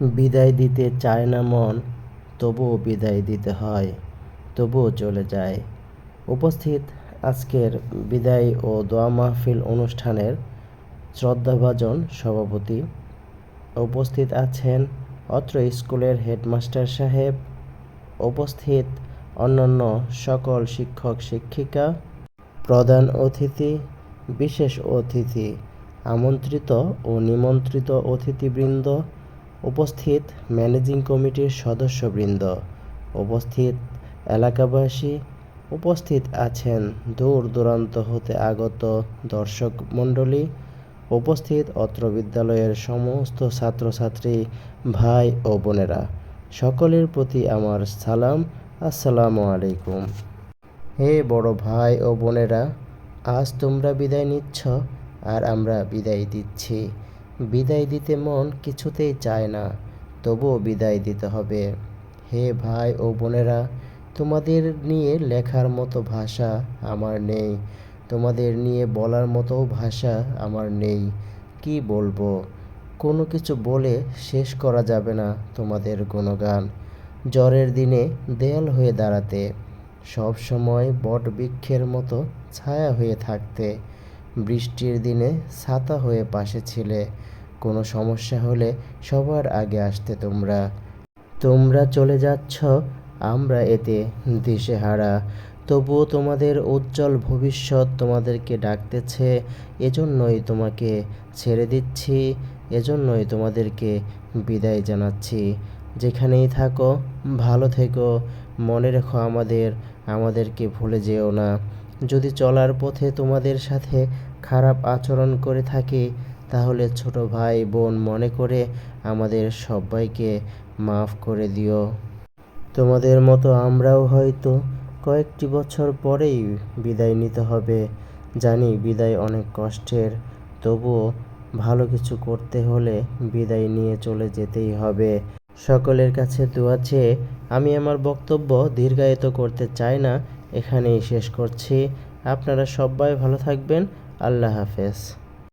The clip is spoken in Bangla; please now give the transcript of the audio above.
বিদায় দিতে চায় না মন, তবুও বিদায় দিতে হয়, তবুও চলে যায়। উপস্থিত আজকের বিদায় ও দোয়া মাহফিল অনুষ্ঠানের শ্রদ্ধাভাজন সভাপতি উপস্থিত আছেন অত্র স্কুলের হেডমাস্টার সাহেব, উপস্থিত অন্যান্য সকল শিক্ষক, শিক্ষিকা, প্রধান অতিথি, বিশেষ অতিথি, আমন্ত্রিত ও নিমন্ত্রিত অতিথিবৃন্দ উপস্থিত ম্যানেজিং কমিটির সদস্যবৃন্দ, উপস্থিত এলাকাবাসী উপস্থিত আছেন দূর দূরান্ত হতে আগত দর্শক মণ্ডলী, উপস্থিত অত্র বিদ্যালয়ের সমস্ত ছাত্রছাত্রী, ভাই ও বোনেরা। সকলের প্রতি আমার সালাম। আসসালামু আলাইকুম। হে বড় ভাই ও বোনেরা, আজ তোমরা বিদায় নিচ্ছ আর আমরা বিদায় দিচ্ছি। বিদায় দিতে মন কিছুতেই চায় না, তবুও বিদায় দিতে হবে। হে ভাই ও বোনেরা, তোমাদের নিয়ে লেখার মতো ভাষা আমার নেই, তোমাদের নিয়ে বলার মতো ভাষা আমার নেই, কি বলব? কোনো কিছু বলে শেষ করা যাবে না তোমাদের গুণগান। জ্বরের দিনে দেয়াল হয়ে দাঁড়াতে, সব সময় বট বৃক্ষের মতো ছায়া হয়ে থাকতে, বৃষ্টির দিনে ছাতা হয়ে পাশে ছিলে কোনো সমস্যা হলে সবার আগে আসতে তোমরা। তোমরা চলে যাচ্ছ, আমরা এতে দিশেহারা। তবুও তোমাদের উজ্জ্বল ভবিষ্যৎ তোমাদেরকে ডাকতেছে, এজন্যই তোমাকে ছেড়ে দিচ্ছি, এজন্যই তোমাদেরকে বিদায় জানাচ্ছি। যেখানেই থাকো, ভালো থেকো, মনে রেখো আমাদের, আমাদেরকে ভুলে যেও না। যদি চলার পথে তোমাদের সাথে খারাপ আচরণ করে থাকি তাহলে ছোট ভাই বোন মনে করে আমাদের সবাইকে মাফ করে দিও। তোমাদের মতো আমরাও হয়তো কয়েকটি বছর পরেই বিদায় নিতে হবে। জানি বিদায় অনেক কষ্টের, তবুও ভালো কিছু করতে হলে বিদায় নিয়ে চলে যেতেই হবে। সকলের কাছে দোয়া চেয়ে আমি আমার বক্তব্য দীর্ঘায়িত করতে চাই না, এখানেই শেষ করছি। আপনারা সবাই ভালো থাকবেন। আল্লাহ হাফেজ।